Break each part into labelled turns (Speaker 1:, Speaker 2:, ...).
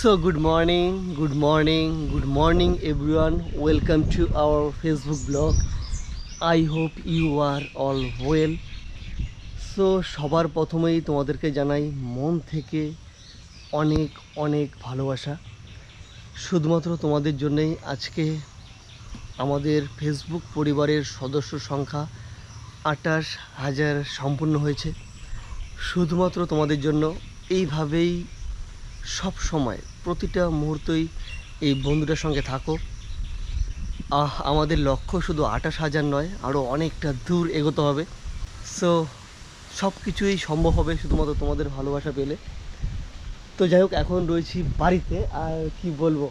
Speaker 1: So, good morning, good morning, good morning, everyone. Welcome to our Facebook blog I hope you are all well. So সবার প্রথমেই তোমাদেরকে জানাই মন থেকে অনেক অনেক ভালোবাসা শুধুমাত্র তোমাদের জন্যই আজকে আমাদের ফেসবুক পরিবারের সদস্য সংখ্যা আটাশ হাজার সম্পূর্ণ হয়েছে শুধুমাত্র তোমাদের জন্য এইভাবেই সব সময়, প্রতিটা মুহূর্তই এই বন্ধুটার সঙ্গে থাকো। আহ, আমাদের লক্ষ্য শুধু আঠাশ হাজার নয় আরও অনেকটা দূর এগোতে হবে। সো সব কিছুই সম্ভব হবে শুধুমাত্র তোমাদের ভালোবাসা পেলে। তো যাই হোক, এখন রয়েছি বাড়িতে, আর কি বলব?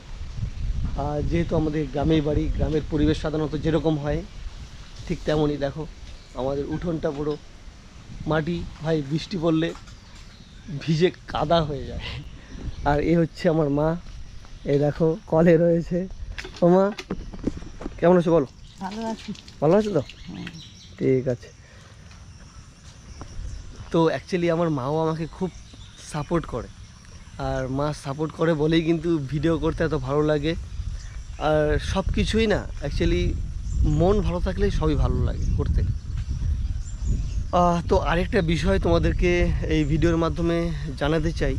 Speaker 1: যেহেতু আমাদের গ্রামের বাড়ি, গ্রামের পরিবেশ সাধারণত যেরকম হয়, ঠিক তেমনই দেখো, আমাদের উঠোনটা পুরো মাটি, ভাই বৃষ্টি পড়লে ভিজে কাদা হয়ে যায়। আর এ হচ্ছে আমার মা। এই দেখো কলে রয়েছে। ও মা কেমন আছো বলো?
Speaker 2: ভালো আছি।
Speaker 1: ভালো আছো তো? ঠিক আছে। তো অ্যাকচুয়ালি আমার মাও আমাকে খুব সাপোর্ট করে। আর মা সাপোর্ট করে বলেই কিন্তু ভিডিও করতে এত ভালো লাগে। আর সব কিছুই না অ্যাকচুয়ালি মন ভালো থাকলে সবই ভালো লাগে করতে। তো আরেকটা বিষয় তোমাদেরকে এই ভিডিওর মাধ্যমে জানাতে চাই।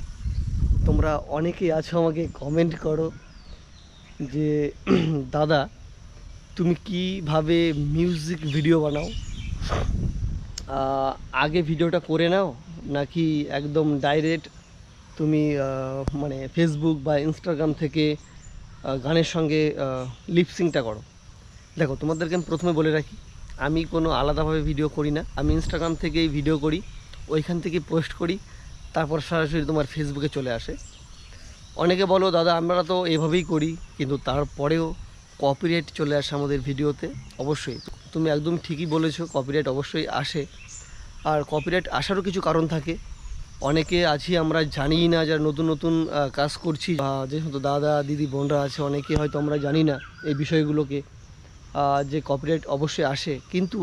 Speaker 1: তোমরা অনেকেই আছো, আমাকে কমেন্ট করো যে, দাদা, তুমি কীভাবে মিউজিক ভিডিও বানাও? আগে ভিডিওটা করে নাও, নাকি একদম ডাইরেক্ট তুমি মানে ফেসবুক বা ইনস্টাগ্রাম থেকে গানের সঙ্গে লিপসিংটা করো। দেখো, তোমাদেরকে আমি প্রথমে বলে রাখি, আমি কোনো আলাদাভাবে ভিডিও করি না। আমি ইনস্টাগ্রাম থেকেই ভিডিও করি, ওইখান থেকে পোস্ট করি। তারপর সরাসরি তোমার ফেসবুকে চলে আসে। অনেকে বলো, দাদা, আমরা তো এভাবেই করি, কিন্তু তারপরেও কপিরাইট চলে আসে আমাদের ভিডিওতে। অবশ্যই, তুমি একদম ঠিকই বলেছ কপিরাইট অবশ্যই আসে। আর কপিরাইট আসারও কিছু কারণ থাকে। অনেকে আছি, আমরা জানিই না যারা নতুন নতুন কাজ করছি, বা যে সমস্ত দাদা, দিদি, বোনরা আছে, অনেকে হয়তো আমরা জানি না এই বিষয়গুলোকে যে কপিরাইট অবশ্যই আসে, কিন্তু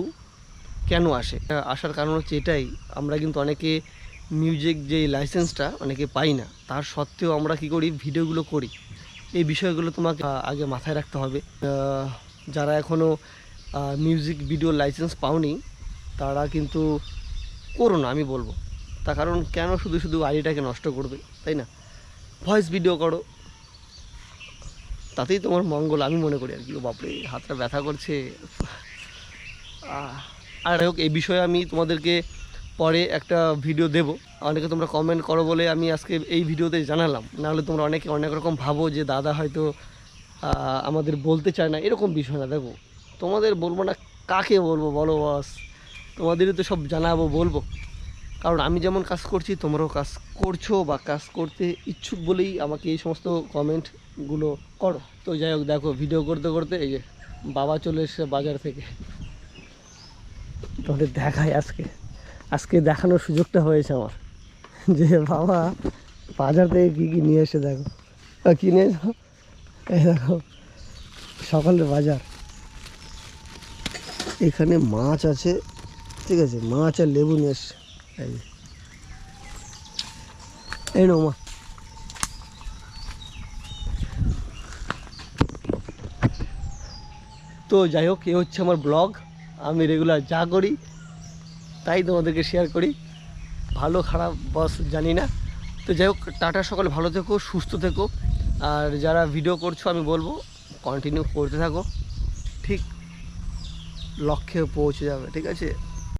Speaker 1: কেন আসে? আসার কারণ হচ্ছে এটাই, আমরা কিন্তু অনেকে মিউজিক যে লাইসেন্সটা অনেকে পাই না, তার সত্ত্বেও আমরা কি করি ভিডিওগুলো করি। এই বিষয়গুলো তোমাকে আগে মাথায় রাখতে হবে। যারা এখনও মিউজিক ভিডিও লাইসেন্স পাওনি, তারা কিন্তু করো না, আমি বলব। তার কারণ কেন শুধু শুধু আইডিটাকে নষ্ট করবে, তাই না? ভয়েস ভিডিও করো। তাতেই তোমার মঙ্গল, আমি মনে করি আর কি। ও বাপরে, হাতটা ব্যথা করছে। আর হোক, এই বিষয়ে আমি তোমাদেরকে পরে একটা ভিডিও দেব। অনেকে তোমরা কমেন্ট করো বলে আমি আজকে এই ভিডিওতে জানালাম। নাহলে তোমরা অনেকে অনেক রকম ভাবো যে দাদা হয়তো আমাদের বলতে চায় না। এরকম বিষয় না, দেখো। তোমাদের বলব না, কাকে বলব বলো বস তোমাদেরই তো সব জানাব, বলব। কারণ আমি যেমন কাজ করছি, তোমরাও কাজ করছ বা কাজ করতে ইচ্ছুক বলেই আমাকে এই সমস্ত কমেন্টগুলো করো। তো যাই হোক, দেখো ভিডিও করতে করতে এই যে বাবা চলে এসছে বাজার থেকে। তোমাদের দেখায় আজকে। আজকে দেখানোর সুযোগটা হয়েছে আমার। যে বাবা বাজার থেকে কী কী নিয়ে এসে দেখো। আহ, কি নিয়ে এসো? এই দেখো সকালের বাজার। এখানে মাছ আছে ঠিক আছে মাছ আর লেবু নিয়ে এসছে। এই। এই নো মা। তো যাই হোক এ হচ্ছে আমার ব্লগ। আমি রেগুলার যা করি তাই তোমাদেরকে শেয়ার করি। ভালো, খারাপ বস জানি না। তো যাই হোক, টাটা সকলে, ভালো থেকো, সুস্থ থেকো। আর যারা ভিডিও করছ, আমি বলব কন্টিনিউ করতে থাকো। ঠিক লক্ষ্যে পৌঁছে যাবে, ঠিক আছে?